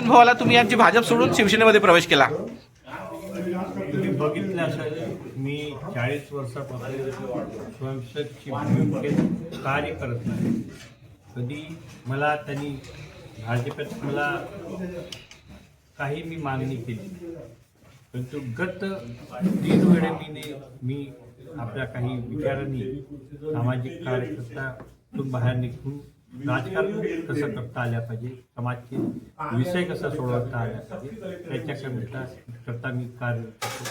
भावाला तुम्ही आमची भाजप सोडून शिवसेनेमध्ये प्रवेश केला. तुम्ही बघितलं असेल मी चाळीस वर्षापासून स्वयंसेवकची भूमिकेत कार्य करत नाही. कधी मला त्यांनी भाजपत मला काही मी मागणी केली परंतु गत तीन वेळे मी मी आपल्या काही विचारांनी सामाजिक कार्यकर्ता बाहेर निघून राजकारण कसं करता आल्या पाहिजे? समाजचे विषय कसा सोडवता आल्या पाहिजे? त्याच्याकरता करता मी कार्य करतो.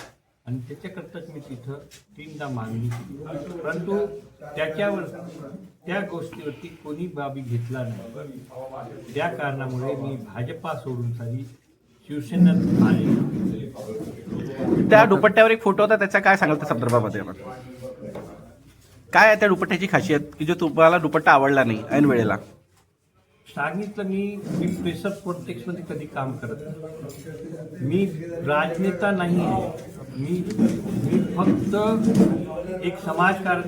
आणि त्याच्याकरताच मी तिथं तीनदा मागणी केली. परंतु त्याच्यावर त्या गोष्टीवरती कोणी बाबी घेतला नाही. त्या कारणामुळे मी भाजपा सोडून सारी शिवसेनेत आले त्या दुपट्ट्यावर एक फोटो होता त्याचा काय सांगाल त्या संदर्भामध्ये? आपण काय आहे त्या दुपट्ट्याची खासियत? की जो तुम्हाला दुपट्टा आवडला नाही ऐन वेळेला? सांगितलं मी मी प्रेसर प्रोटेक्समध्ये कधी काम करत नाही. मी राजनेता नाही आहे. मी मी फक्त एक समाजकार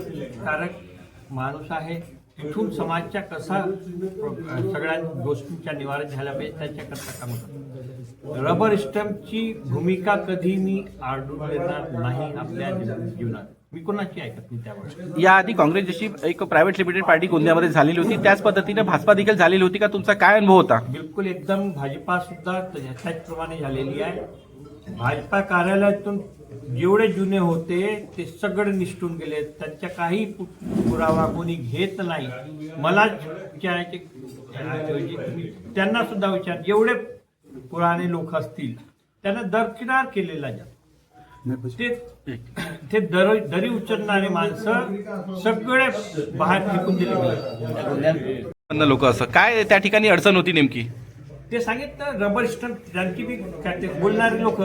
कारक माणूस आहे. तिथून समाजच्या कसा सगळ्या गोष्टींच्या निवारण झाल्या पाहिजे त्याच्याकरता काम करतो. रबर स्टॅम्पची भूमिका कधी मी आढळून देणार नाही आपल्या जीवनात. मी कोणाची ऐकत नाही त्यावर याआधी काँग्रेस जशी एक प्रायव्हेट लिमिटेड पार्टी गोंदियामध्ये झालेली होती त्याच पद्धतीने भाजपा देखील झालेली होती. का तुमचा काय अनुभव होता? बिलकुल एकदम भाजपा सुद्धा त्याचप्रमाणे झालेली आहे. भाजपा कार्यालयातून जेवढे जुने होते ते सगळे निष्ठून गेले. त्यांच्या काही पु- पुरावा कोणी घेत नाही. मला विचारायचे त्यांना सुद्धा विचार जेवढे पुराणे लोक असतील त्यांना दरकिनार केलेला जा ते ते दर दरी उचलणारे माणसं सगळे बाहेर फेकून दिले गेले. लोक असं. काय त्या ठिकाणी अडचण होती नेमकी? ते सांगितलं रबर स्टंप त्यांची बी बोलणारे लोक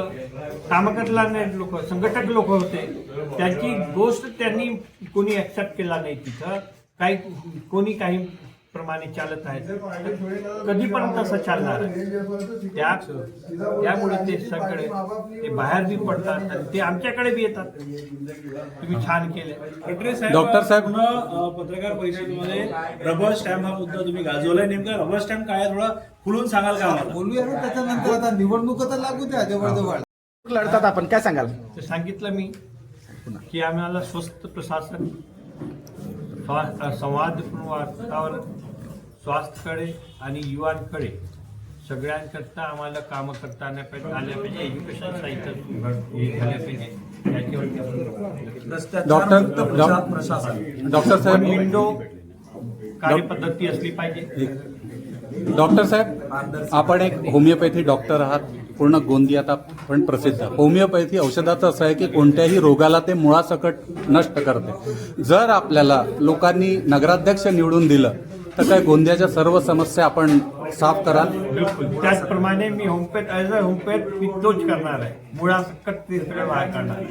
कामं करणारे लोक संघटक लोक होते. त्यांची गोष्ट त्यांनी कोणी ऍक्सेप्ट केला नाही तिथं. काही कोणी काही प्रमाणे चालत आहे कधी पण तसं चालणार. आहे त्या त्यामुळे ते सगळे ते बाहेर बी पडतात आणि ते आमच्याकडे बी येतात. तुम्ही छान केले. डॉक्टर साहेब- पत्रकार परिषदेमध्ये रबर स्टॅम्प हा मुद्दा तुम्ही गाजवलाय. नेमका रबर स्टॅम्प काय थोडा खुलून सांगाल का बोलूया ना त्याच्यानंतर आता निवडणूक तर लागू द्या जवळजवळ. लढतात आपण. काय सांगाल? ते सांगितलं मी की आम्हाला स्वस्त प्रशासन स्वा- संवादपूर्ण वातावरण स्वास्थ्यकडे आणि युवांकडे सगळ्यांकरता आम्हाला कामं करता आल्या पाहिजे एज्युकेशन साहित्य हे झाल्या पाहिजे. त्याच्यावरती आपण डॉक्टर डॉक्टर पण साहेब विंडो कार्यपद्धती असली पाहिजे. डॉक्टर साहेब आपण एक होमिओपॅथी डॉक्टर आहात पूर्ण गोंदियात आपण प्रसिद्ध. होमिओपॅथी औषधाचं असं आहे की कोणत्याही रोगाला ते मुळासकट नष्ट करते. जर आपल्याला लोकांनी नगराध्यक्ष निवडून दिलं तर काय गोंदियाच्या सर्व समस्या आपण साफ कराल? बिलकुल. त्याचप्रमाणे मी होमपेट ॲज अ होमपेट मी तोच करणार आहे. मुळासकट तिसऱ्या बाहेर काढणार.